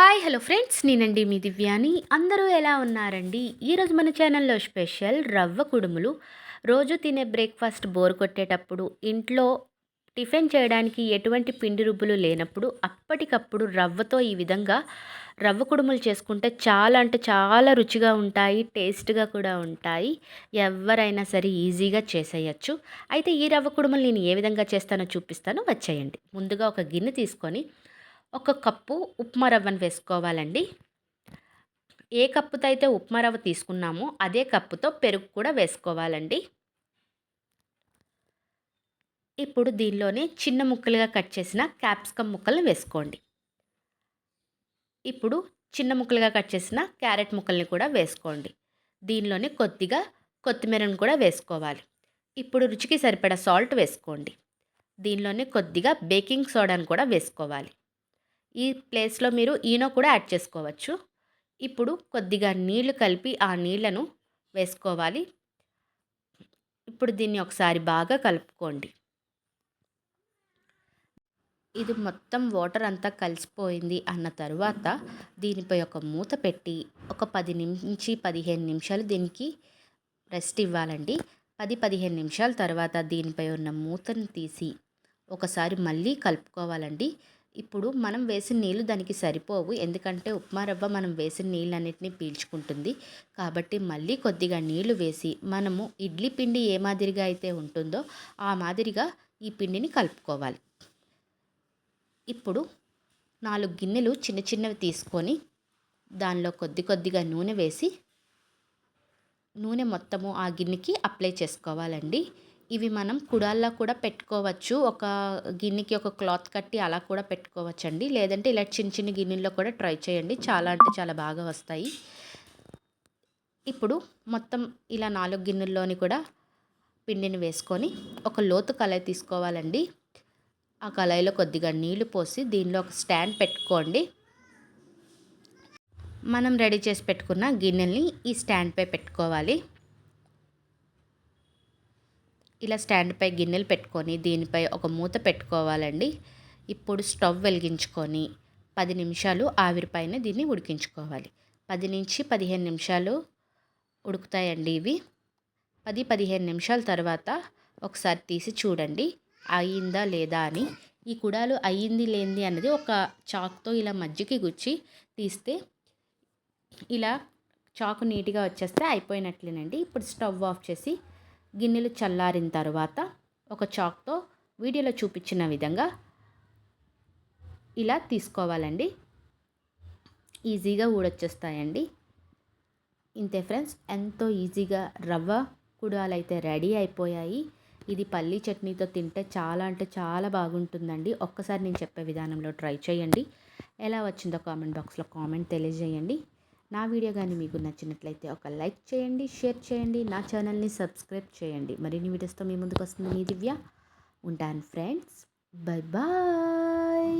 Hi hello friends. నేనండి మీ దివ్యాని. అందరూ ఎలా ఉన్నారండి? ఈరోజు మన ఛానల్లో స్పెషల్ రవ్వ కుడుములు. రోజు తినే బ్రేక్ఫాస్ట్ బోర్ కొట్టేటప్పుడు ఇంట్లో టిఫిన్ చేయడానికి ఎటువంటి పిండి రుబ్బులు లేనప్పుడు అప్పటికప్పుడు రవ్వతో ఈ విధంగా రవ్వ కుడుములు చేసుకుంటే చాలా అంటే చాలా రుచిగా ఉంటాయి టేస్ట్గా కూడా ఉంటాయి. ఎవరైనా సరే ఈజీగా చేసేయచ్చు. అయితే ఈ రవ్వ కుడుములు నేను ఏ విధంగా చేస్తానో చూపిస్తాను. వచ్చేయండి. ముందుగా ఒక గిన్నె తీసుకొని ఒక కప్పు ఉప్మా రవ్వను వేసుకోవాలండి. ఏ కప్పుతో అయితే ఉప్మా రవ్వ తీసుకున్నామో అదే కప్పుతో పెరుగు కూడా వేసుకోవాలండి. ఇప్పుడు దీనిలోనే చిన్న ముక్కలుగా కట్ చేసిన క్యాప్సికమ్ ముక్కలను వేసుకోండి. ఇప్పుడు చిన్న ముక్కలుగా కట్ చేసిన క్యారెట్ ముక్కల్ని కూడా వేసుకోండి. దీనిలోనే కొద్దిగా కొత్తిమీరను కూడా వేసుకోవాలి. ఇప్పుడు రుచికి సరిపడా సాల్ట్ వేసుకోండి. దీనిలోనే కొద్దిగా బేకింగ్ సోడాను కూడా వేసుకోవాలి. ఈ ప్లేస్లో మీరు ఈనో కూడా యాడ్ చేసుకోవచ్చు. ఇప్పుడు కొద్దిగా నీళ్ళు కలిపి ఆ నీళ్ళను వేసుకోవాలి. ఇప్పుడు దీన్ని ఒకసారి బాగా కలుపుకోండి. ఇది మొత్తం వాటర్ అంతా కలిసిపోయింది అన్న తర్వాత దీనిపై ఒక మూత పెట్టి ఒక పది నుంచి పదిహేను నిమిషాలు దీనికి రెస్ట్ ఇవ్వాలండి. పది పదిహేను నిమిషాల తర్వాత దీనిపై ఉన్న మూతను తీసి ఒకసారి మళ్ళీ కలుపుకోవాలండి. ఇప్పుడు మనం వేసిన నీళ్ళు దానికి సరిపోవు. ఎందుకంటే ఉప్మా రవ్వ మనం వేసిన నీళ్ళన్నిటిని పీల్చుకుంటుంది. కాబట్టి మళ్ళీ కొద్దిగా నీళ్ళు వేసి మనము ఇడ్లీ పిండి ఏ మాదిరిగా అయితే ఉంటుందో ఆ మాదిరిగా ఈ పిండిని కలుపుకోవాలి. ఇప్పుడు నాలుగు గిన్నెలు చిన్న చిన్నవి తీసుకొని దానిలో కొద్ది కొద్దిగా నూనె వేసి నూనె మొత్తము ఆ గిన్నెకి అప్లై చేసుకోవాలండి. ఇవి మనం కుడాల్లో కూడా పెట్టుకోవచ్చు. ఒక గిన్నెకి ఒక క్లాత్ కట్టి అలా కూడా పెట్టుకోవచ్చు అండి లేదంటే ఇలా చిన్న చిన్న గిన్నెల్లో కూడా ట్రై చేయండి. చాలా అంటే చాలా బాగా వస్తాయి. ఇప్పుడు మొత్తం ఇలా నాలుగు గిన్నెల్లోని కూడా పిండిని వేసుకొని ఒక లోతు కళాయి తీసుకోవాలండి. ఆ కళాయిలో కొద్దిగా నీళ్ళు పోసి దీనిలో ఒక స్టాండ్ పెట్టుకోండి. మనం రెడీ చేసి పెట్టుకున్న గిన్నెల్ని ఈ స్టాండ్పై పెట్టుకోవాలి. ఇలా స్టాండ్పై గిన్నెలు పెట్టుకొని దీనిపై ఒక మూత పెట్టుకోవాలండి. ఇప్పుడు స్టవ్ వెలిగించుకొని పది నిమిషాలు ఆవిరిపైన దీన్ని ఉడికించుకోవాలి. పది నుంచి పదిహేను నిమిషాలు ఉడుకుతాయండి ఇవి. పది పదిహేను నిమిషాల తర్వాత ఒకసారి తీసి చూడండి. అయిందా లేదా అని. ఈ కుడాలు అయ్యింది లేనిది అన్నది ఒక చాక్తో ఇలా మజ్జికి గుచ్చి తీస్తే ఇలా చాకు నీట్గా వచ్చేస్తే అయిపోయినట్లేనండి. ఇప్పుడు స్టవ్ ఆఫ్ చేసి గిన్నెలు చల్లారిన తర్వాత ఒక చాక్తో వీడియోలో చూపించిన విధంగా ఇలా తీసుకోవాలండి. ఈజీగా ఊడొచ్చేస్తాయండి. ఇంతే ఫ్రెండ్స్ ఎంతో ఈజీగా రవ్వ కుడాలు అయితే రెడీ అయిపోయాయి. ఇది పల్లీ చట్నీతో తింటే చాలా అంటే చాలా బాగుంటుందండి. ఒక్కసారి నేను చెప్పే విధానంలో ట్రై చేయండి. ఎలా వచ్చిందో కామెంట్ బాక్స్లో కామెంట్ తెలియజేయండి. నా వీడియో కానీ మీకు నచ్చినట్లయితే ఒక లైక్ చేయండి షేర్ చేయండి నా ఛానల్ని సబ్స్క్రైబ్ చేయండి. మరిన్ని వీడియోస్తో మీ ముందుకు వస్తుంది మీ దివ్య. ఉంటాను ఫ్రెండ్స్. Bye bye.